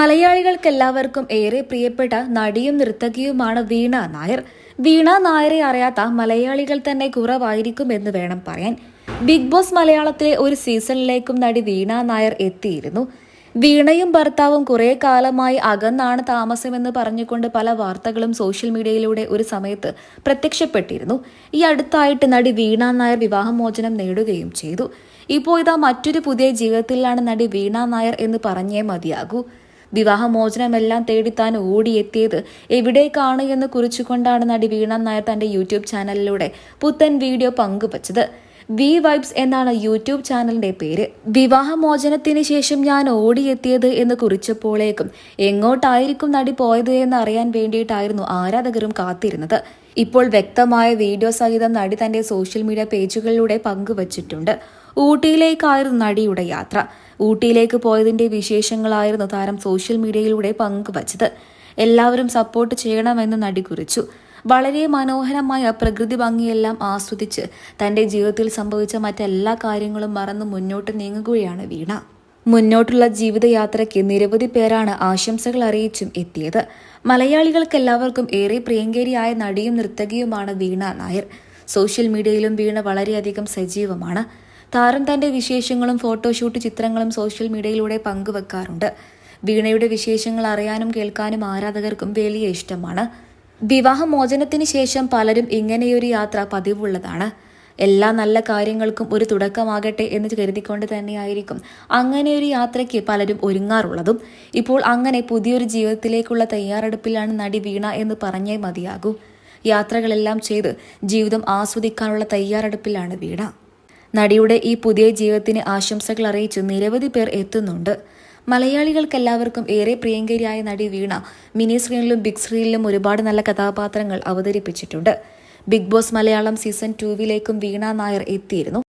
മലയാളികൾക്കെല്ലാവർക്കും ഏറെ പ്രിയപ്പെട്ട നടിയും നർത്തകിയുമാണ് വീണ നായർ. വീണ നായരെ അറിയാത്ത മലയാളികൾ തന്നെ കുറവായിരിക്കും എന്ന് വേണം പറയാൻ. ബിഗ് ബോസ് മലയാളത്തിലെ ഒരു സീസണിലേക്കും നടി വീണ നായർ എത്തിയിരുന്നു. വീണയും ഭർത്താവും കുറേ കാലമായി അകന്നാണ് താമസമെന്ന് പറഞ്ഞുകൊണ്ട് പല വാർത്തകളും സോഷ്യൽ മീഡിയയിലൂടെ ഒരു സമയത്ത് പ്രത്യക്ഷപ്പെട്ടിരുന്നു. ഈ അടുത്തായിട്ട് നടി വീണ നായർ വിവാഹമോചനം നേടുകയും ചെയ്തു. ഇപ്പോൾ ഇതാ മറ്റൊരു പുതിയ ജീവിതത്തിലാണ് നടി വീണ നായർ എന്ന് പറഞ്ഞേ മതിയാകൂ. വിവാഹമോചനമെല്ലാം തേടി താൻ ഓടിയെത്തിയത് എവിടേക്കാണ് എന്ന് കുറിച്ചുകൊണ്ടാണ് നടി വീണ നായർ തന്റെ യൂട്യൂബ് ചാനലിലൂടെ പുത്തൻ വീഡിയോ പങ്കുവച്ചത്. വി വൈബ്സ് എന്നാണ് യൂട്യൂബ് ചാനലിന്റെ പേര്. വിവാഹമോചനത്തിന് ശേഷം ഞാൻ ഓടിയെത്തിയത് എന്ന് കുറിച്ചപ്പോഴേക്കും എങ്ങോട്ടായിരിക്കും നടി പോയത് എന്ന് അറിയാൻ വേണ്ടിയിട്ടായിരുന്നു ആരാധകരും കാത്തിരുന്നത്. ഇപ്പോൾ വ്യക്തമായ വീഡിയോ സഹിതം നടി തന്റെ സോഷ്യൽ മീഡിയ പേജുകളിലൂടെ പങ്കുവച്ചിട്ടുണ്ട്. ഊട്ടിയിലേക്കായിരുന്നു നടിയുടെ യാത്ര. ഊട്ടിയിലേക്ക് പോയതിന്റെ വിശേഷങ്ങളായിരുന്നു താരം സോഷ്യൽ മീഡിയയിലൂടെ പങ്കുവച്ചത്. എല്ലാവരും സപ്പോർട്ട് ചെയ്യണമെന്ന് നടി കുറിച്ചു. വളരെ മനോഹരമായ പ്രകൃതി ഭംഗിയെല്ലാം ആസ്വദിച്ച് തന്റെ ജീവിതത്തിൽ സംഭവിച്ച മറ്റെല്ലാ കാര്യങ്ങളും മറന്ന് മുന്നോട്ട് നീങ്ങുകയാണ് വീണ. മുന്നോട്ടുള്ള ജീവിതയാത്രയ്ക്ക് നിരവധി പേരാണ് ആശംസകൾ അറിയിച്ചും എത്തിയത്. മലയാളികൾക്കെല്ലാവർക്കും ഏറെ പ്രിയങ്കരിയായ നടിയും നർത്തകിയുമാണ് വീണ നായർ. സോഷ്യൽ മീഡിയയിലും വീണ വളരെയധികം സജീവമാണ്. താരം തന്റെ വിശേഷങ്ങളും ഫോട്ടോഷൂട്ട് ചിത്രങ്ങളും സോഷ്യൽ മീഡിയയിലൂടെ പങ്കുവെക്കാറുണ്ട്. വീണയുടെ വിശേഷങ്ങൾ അറിയാനും കേൾക്കാനും ആരാധകർക്കും വലിയ ഇഷ്ടമാണ്. വിവാഹമോചനത്തിന് ശേഷം പലരും ഇങ്ങനെയൊരു യാത്ര പതിവുള്ളതാണ്. എല്ലാ നല്ല കാര്യങ്ങൾക്കും ഒരു തുടക്കമാകട്ടെ എന്ന് കരുതിക്കൊണ്ട് തന്നെയായിരിക്കും അങ്ങനെ ഒരു യാത്രയ്ക്ക് പലരും ഒരുങ്ങാറുള്ളതും. ഇപ്പോൾ അങ്ങനെ പുതിയൊരു ജീവിതത്തിലേക്കുള്ള തയ്യാറെടുപ്പിലാണ് നടി വീണ എന്ന് പറഞ്ഞേ മതിയാകൂ. യാത്രകളെല്ലാം ചെയ്ത് ജീവിതം ആസ്വദിക്കാനുള്ള തയ്യാറെടുപ്പിലാണ് വീണ. നടിയുടെ ഈ പുതിയ ജീവിതത്തിന് ആശംസകൾ അറിയിച്ച് നിരവധി പേർ എത്തുന്നുണ്ട്. മലയാളികൾക്കെല്ലാവർക്കും ഏറെ പ്രിയങ്കരിയായ നടി വീണ മിനി സ്ക്രീനിലും ബിഗ് സ്ക്രീനിലും ഒരുപാട് നല്ല കഥാപാത്രങ്ങൾ അവതരിപ്പിച്ചിട്ടുണ്ട്. ബിഗ് ബോസ് മലയാളം സീസൺ ടൂവിലേക്കും വീണ നായർ എത്തിയിരുന്നു.